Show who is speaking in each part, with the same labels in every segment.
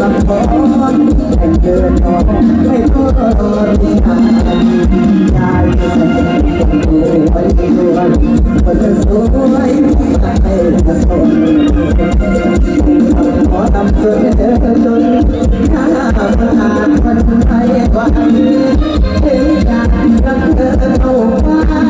Speaker 1: บังบอนแต่เกิดต่
Speaker 2: อ
Speaker 1: ไม่ตัวตนใจคนรวยคนรวยค
Speaker 3: นสวยที่ตั้ง
Speaker 4: ใจ
Speaker 5: สนขอทำเพื่อเธ
Speaker 4: อ
Speaker 5: จนข้ามาคนไทยวันเห็นการักเธอเอาฟ้า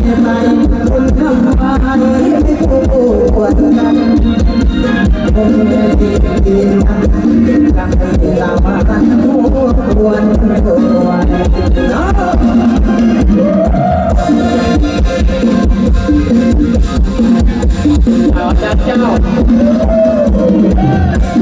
Speaker 5: Terima.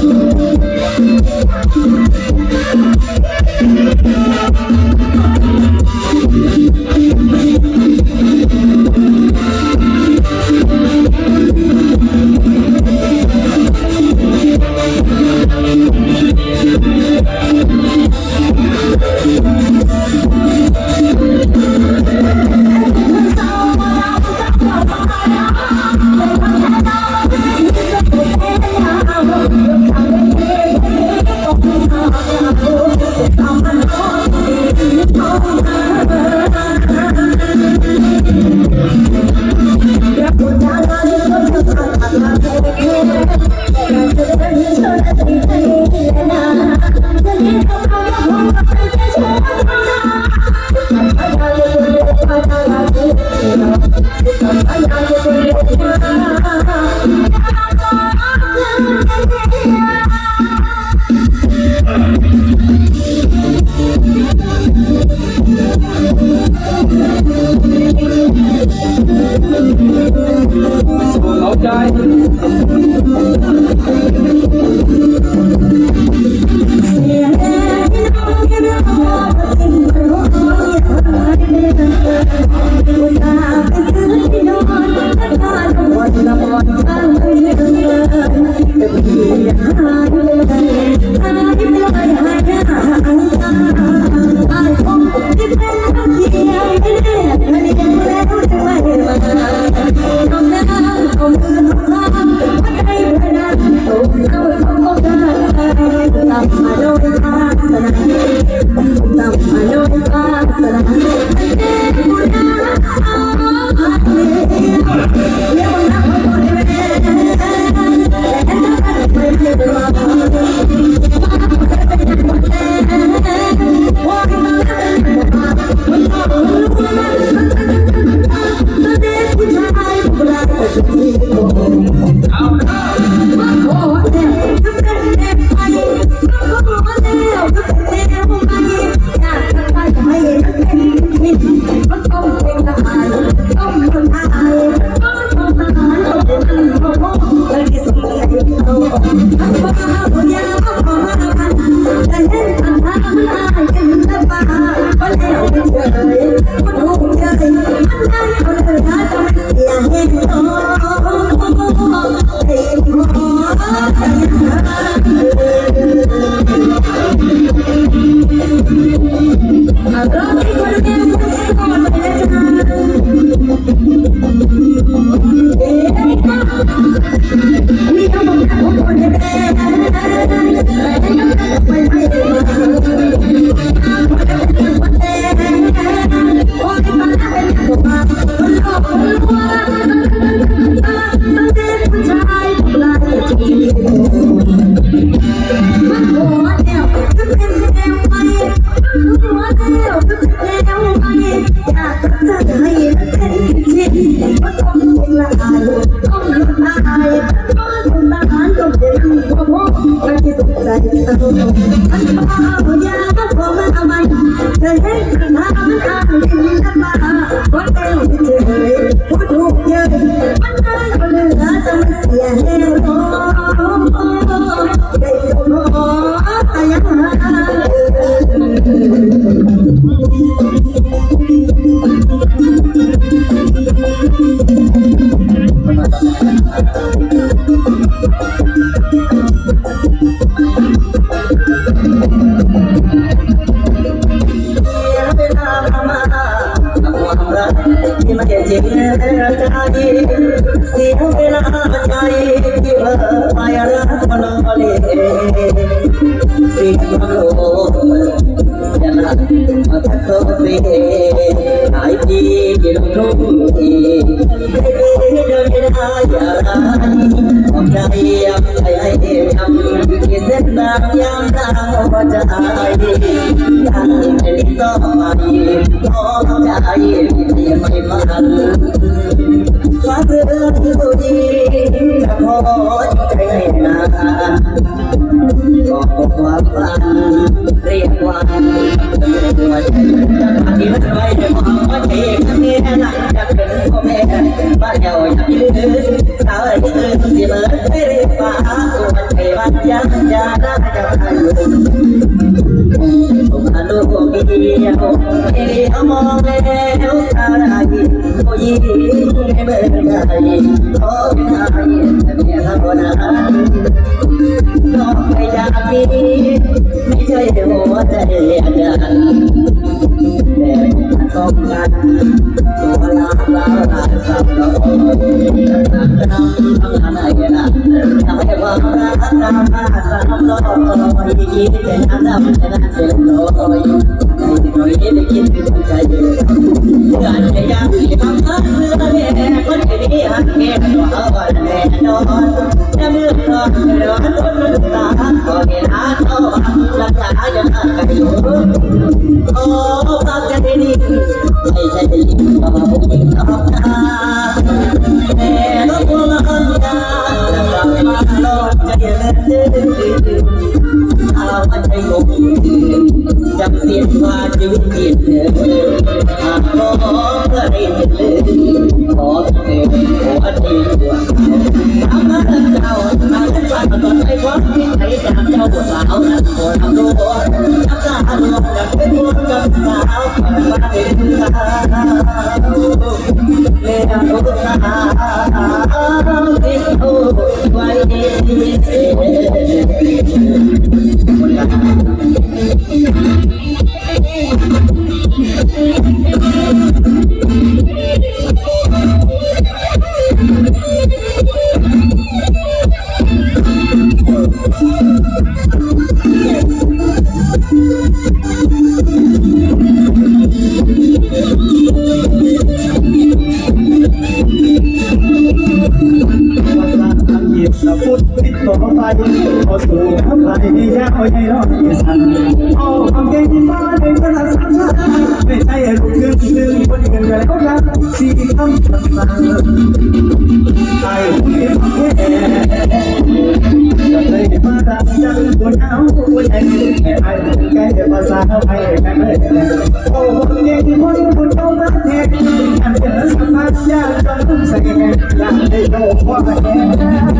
Speaker 5: Thank you. I'll. แจะ เสีย
Speaker 3: หายดีที่ลงทุนทีเดินไม่ได้อย่าร้ายขอบใจยังใจให้ทำที่เส้นบางยามเราใจยังเป็นต่อไปขอใจที่ไม่ฝันฟ้าเรื่องดีจะพอใจนา ก็ความฝันเรียกว่าหัวใจจะที่มันไว้ในความว่าเจ็บนี้นะจะเป็นพ่อแม่บ้านเดียวจะยืนสาวยืนสิเบิร์ดไม่ได้ฟ้าตัวมันใจบ้านยังจะได้จะไปผมอนุ โมทเดียวเดียวมองแล้วสาได้โอ้ยไม่เบื่อใจขอเป็นไทยจะมีทั้งคนนั้นน้องไม่อยากมีไม่ใช่หัวใจอาจารย์ ต่ต้องการตัวลาลาลาสับเราตั้งนำตั้งอะไรนะทำให้ความรักนำมาสับเรายิ่งเป็นอันดับชนะเป็นร้อยใจน้อยได้คิดถึงใจเดือนจะยากที่ทำให้เมื่อแม่คนที่หักแม่ตัวเอาวันแน่นอนจะเมื่อก่อนร้อนต้นตาก็เห็นอาโตรักษาจะทำกันอยู่โอ้ฟังกันดีๆไม่ใช่ดีก็มาพูดชอบตาแต่ก็กลัวมันยาจะกลับมาลองใจเล่นเอามาใจงงจำเสียงว่าชีวิตเปลี่ยนเลยหากขอเพื่อได้เห็นเลยขอเธอขอเธ ว่าตอนไปวัดที่ไหนจำเจ้าบ่สาวนักโบราณโบราณจับตาหลอกกับเป็นวัวกับสาวเปิดมาเป็นสาวเลี้ยงลูกสาวติดโอ้ไว้ดีคนละ ติดต่อไปพอสู่กับใครยาวใหญ่ร้อยสั่นเอาคำเก่งมาในภาษาไม่ใช่ลูกครึ่งหนึ่งคนเงินแล้วกันสี่คำสั้นไอ้ผู้เดียวแค่จะเคยมาดังจังบนเอาหัวใจแค่ไอ้แก่ภาษาไทยแค่เลยโอ้คนเก่งคนคนโตมาแท้อันเจอสมัครยากจนใส่แก่อยากได้โลกว่าแก่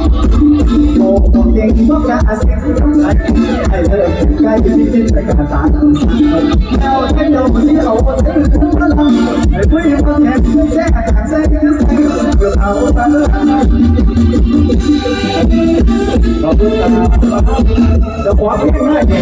Speaker 3: โอ้คนเก่งจะลงเก่งเสียงโลกซื่อไอ้ผู้เดียวไอ้ผู้เดียวไอ้โอ้คนเก่งได้อยากเล่นภาษาไทยอะพอไปถึงกันก่อนนั้นคือก่อนก่อนเสียไม่ยออยากมีผัวฟ้าโอ้คนเก่งก็กล้าเสียงทำไรไอ้เธอใกล้ที่จะไปการตาแล้วแค่เดียวที่เขาถึงทุกพลังไอ้ผู้หญิงคนแก่แท้แท้แท้แท้เพื่อเอาตาขอบคุณครับเดี๋ยวขอเพลงให้เนี่ย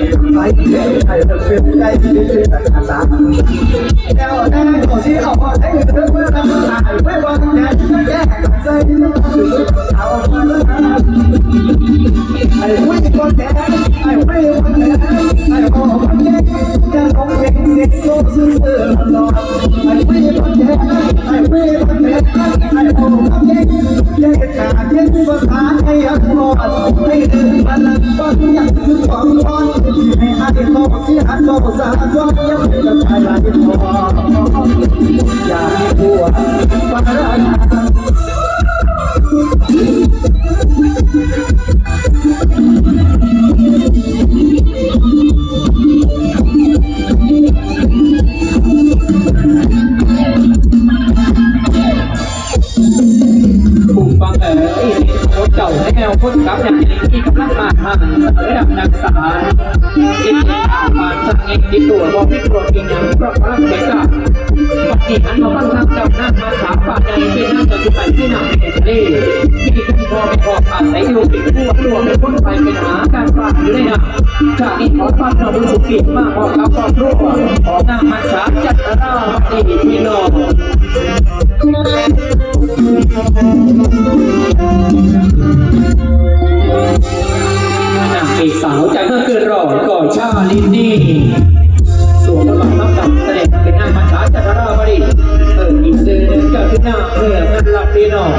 Speaker 3: ไปเรื่อยไปเรื่อยไปเรื่อยไปตลาดแล้วได้ก็ที่เอาพอได้เรื่องเมื่อทำตายไม่ว่าแก่แก่ใจเอาไอ้ผู้หญิงคนแก่ไอ้ผู้หญิงคนแก่ไอ้โอ้คนแก่ยังคงเป็นเด็กโซ่ซื่อตลอด ขาดยังภาษาไทยอะพอให้ดึงพลังฟังยังคือความร้อนที่ให้อาเด็กโตสียหันโตสาจอมยังจะใช้ลายพออย่าให้ผัวฟ้า
Speaker 4: ผู้ คนก่าอย่างนี้ที่กำลังมาทางระดับนักสารจิตข่าวผ่านสังเกตสิตัวบอกพิโรกินยังเพราะพลังเบกาปฏิหันมาฟังทางเจ้าหน้ามาถามป่าใจเป็นน้ำปัจจุบันที่นำเป็นทะเลที่คุณพ่อไม่พออาศัยอยู่เป็นผู้ตัวเป็นคนไปเป็นหาการฝากอยู่ในน้ำจากนี้ขอฟังเราดูสุขีมากพอกับครอบครัวของนางมันสาจัดราวัดีพี่น้อง นางเอกสาวใจเมื่อเกินรอก่อนชาลินนี่สวมบทบาทรับกับแสดงเป็นนางมัจฉาจัตราบดีเติมอีกสื่อร์กับหน้าเพื่อนนั่นหลับพี่น้อง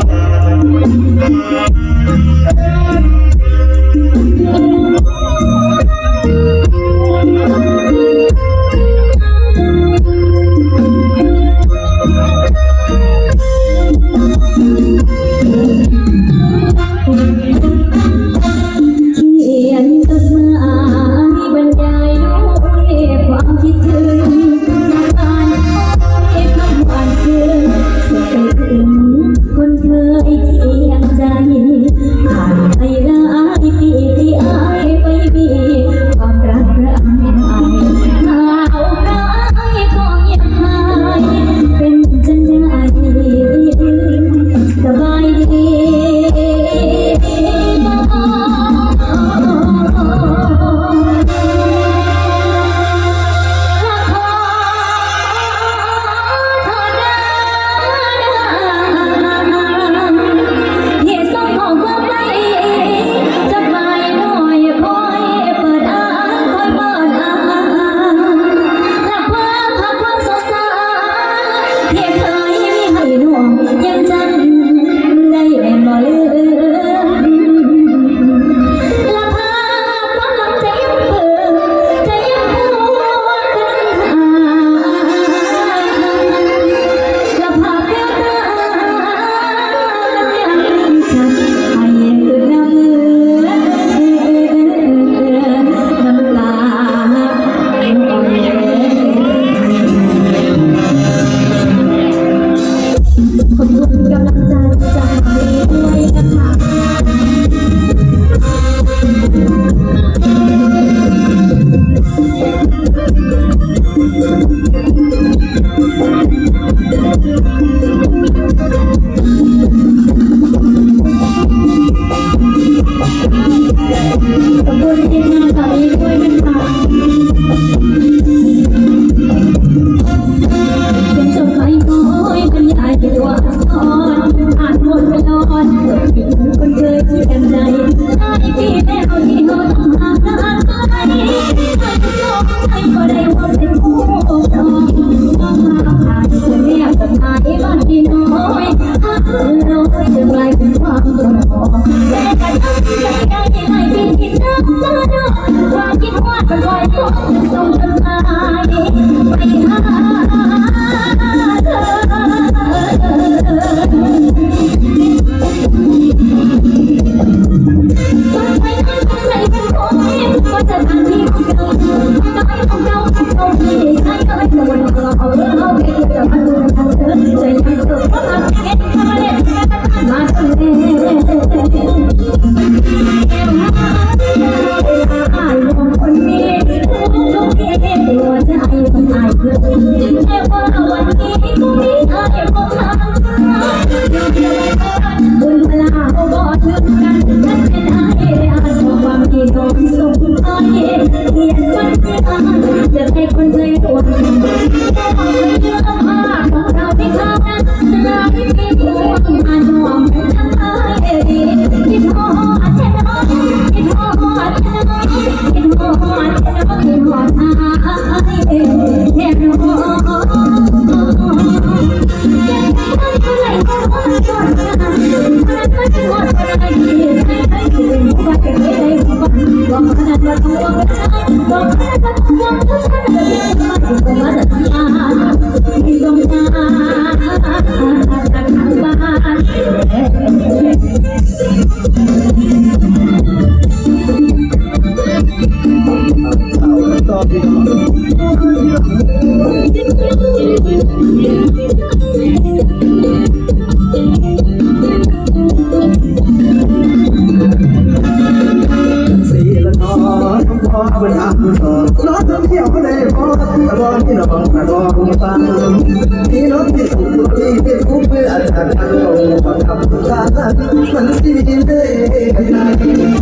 Speaker 5: จะให้คนใจตัว